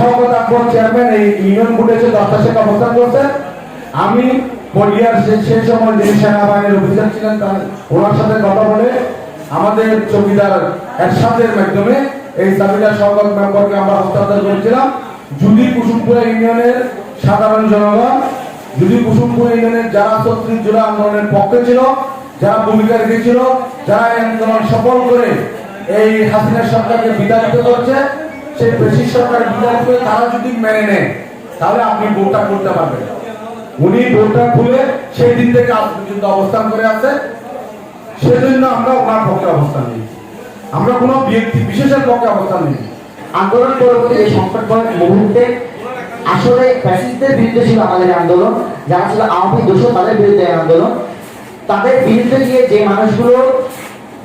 আকবর chairman, এই union বোর্ডে এসে দশটা শেখ অবস্থান আমি পটিয়ার সে- সেই সময় যিনি সেনাবাহিনীর অফিসার ছিলেন, তার ওনার সাথে কথা বলে আমাদের চৌকিদার এরশাদের মাধ্যমে এই চাবিটা সভাপত মেম্বারকে আমরা হস্তান্তর করেছিলাম। যদি কুসুমপুরা ইউনিয়নের সাধারণ জনগণ, যদি কুসুমপুর ইউনিয়নের যারা ছত্রিশ জোড়া আন্দোলনের পক্ষে ছিল, যারা ভূমিকা রেখেছিল, যারা আন্দোলন সফল করে এই হাসিনা সরকারকে বিতাড়িত করছে ব্রিটিশ সরকার বিতাড়িত করে তারা যদি মেনে নেয়, তাহলে আপনি ভোটটা করতে পারবেন। উনি ভোটটা খুলে সেই দিন থেকে আজ পর্যন্ত অবস্থান করে আছে সেজন্য আমরা ওনার পক্ষে অবস্থান আমরা কোনো ব্যক্তি বিশেষের পক্ষে অবস্থান আন্দোলন পরবর্তী এই মুহূর্তে। আসলে ফ্যাসিস্টদের বিরুদ্ধে ছিল আমাদের আন্দোলন, যারা ছিল আওয়ামী তাদের বিরুদ্ধে আন্দোলন। তাদের বিরুদ্ধে গিয়ে যে মানুষগুলো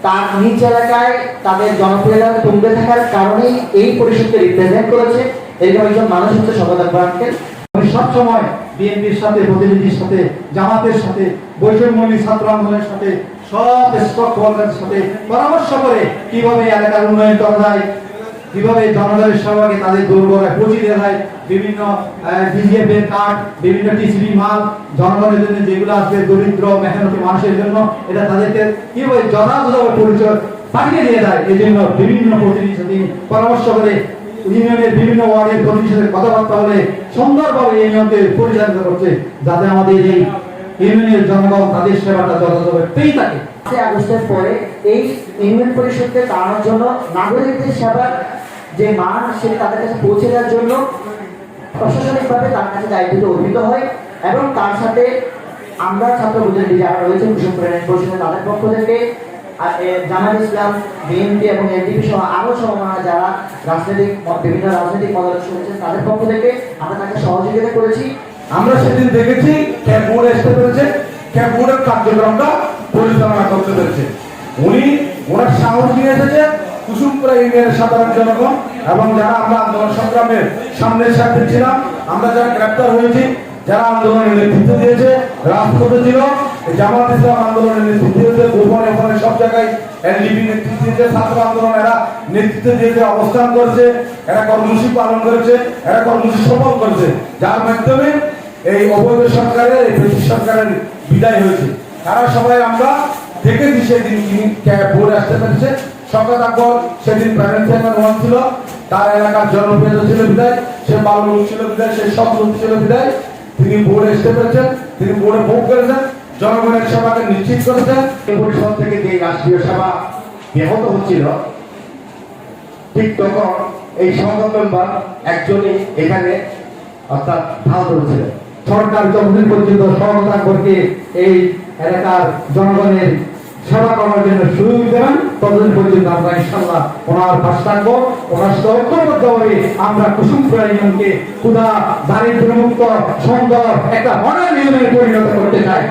তার নিজ এলাকায় তাদের জনপ্রিয়তা তুঙ্গে থাকার কারণেই এই পরিষদকে রিপ্রেজেন্ট করেছে। এরকম একজন মানুষ হচ্ছে ব্রাহ্মণকে আমি সবসময় বিএনপির সাথে, প্রতিনিধির সাথে, জামাতের সাথে বৈষম্যমী ছাত্র আন্দোলনের সাথে সব স্টক হোল্ডারের সাথে পরামর্শ করে কীভাবে এই এলাকার উন্নয়ন করা যায় কীভাবে জনগণের সবাইকে তাদের দুর্বলায় পৌঁছে দেওয়া যায় বিভিন্ন ডিজিএফ এর কার্ড বিভিন্ন টিসিবি মাল, জনগণের জন্য যেগুলো আসবে দরিদ্র, মেহনতি মানুষের জন্য, এটা তাদেরকে কীভাবে যথাযথভাবে পরিচয় পাঠিয়ে দিয়ে যায়, এই জন্য বিভিন্ন প্রতিনিধির সাথে পরামর্শ করে ইউনিয়নের বিভিন্ন ওয়ার্ডের প্রতিনিধির সাথে কথাবার্তা বলে সুন্দরভাবে এই ইউনিয়নকে পরিচালিত করছে, যাতে আমাদের এই ইউনিয়নের জনগণ তাদের সেবাটা যথাযথভাবে পেয়ে থাকে। পাঁচই আগস্টের পরে এই ইউনিয়ন পরিষদকে তাড়ানোর জন্য নাগরিকদের সেবার যে মান, সেটা তাদের কাছে পৌঁছে দেওয়ার জন্য প্রশাসনিকভাবে তার কাছে দায়িত্ব অর্পিত হয় এবং তার সাথে আমরা ছাত্র প্রতিনিধি যারা রয়েছেন কুসুমপুর ইউনিয়ন পরিষদে তাদের পক্ষ থেকে জামাত ইসলাম, বিএনপি এবং এনডিপি সহ আরও সমমানা যারা রাজনৈতিক বিভিন্ন রাজনৈতিক মতাদর্শ রয়েছেন, তাদের পক্ষ থেকে আমরা তাকে সহযোগিতা করেছি। আমরা সেদিন দেখেছি ক্যাব বোর্ড ক্যাব বোর্ডের কার্যক্রমটা পরিচালনা করতে পেরেছে। উনি, ওনার সাহস নিয়ে এসেছে কুসুমপুরা ইউনিয়নের সাধারণ জনগণ এবং যারা আমরা আন্দোলন সংগ্রামের সামনের সাথে ছিলাম, আমরা যারা গ্রেপ্তার হয়েছি, যারা আন্দোলনের নেতৃত্ব দিয়েছে, রাজপথে ছিল জামাত ইসলাম আন্দোলনের নেতৃত্ব দিয়েছে, গোপনে ওখানে সব জায়গায় এনডিপি নেতৃত্ব দিয়েছে, ছাত্র আন্দোলন এরা নেতৃত্ব দিয়েছে অবস্থান করেছে, এরা কর্মসূচি পালন করেছে, এরা কর্মসূচি সফল করেছে, যার মাধ্যমে এই অবৈধ সরকারের, এই ব্রিটিশ সরকারের বিদায় হয়েছে। তারা সবাই আমরা দেখেছি সেদিন তিনি বোর্ড আসতে পেরেছে। শওকত আকবর সেদিন প্যানেল চেয়ারম্যান ওয়ান ছিল, তার এলাকার জনপ্রিয়তা ছিল বিদায়, সে বালুক ছিল বিদায়, সে সব লোক ছিল বিদায়। তিনি বোর্ডে আসতে পেরেছেন, তিনি বোর্ডে ভোগ করেছেন, জনগণের সেবাকে নিশ্চিত করেছেন। এই পরিষদ থেকে যে রাষ্ট্রীয় সেবা ব্যাহত হচ্ছিল, ঠিক তখন এই সংবাদ মেম্বার একজনই এখানে অর্থাৎ ঢাল ধরেছিলেন সরকার যতদিন পর্যন্ত করতে এই এলাকার জনগণের সেবা করার জন্য সুযোগ দেবেন। ততদিন পর্যন্ত আমরা ইনশাল্লাহ ওনার পাশ থাকব। ওনার সাথে ঐক্যবদ্ধভাবে আমরা কুসুমপুরা ইউনিয়নকে ক্ষুধা দারিদ্র মুক্ত সুন্দর একটা মনের ইউনিয়নে পরিণত করতে চাই।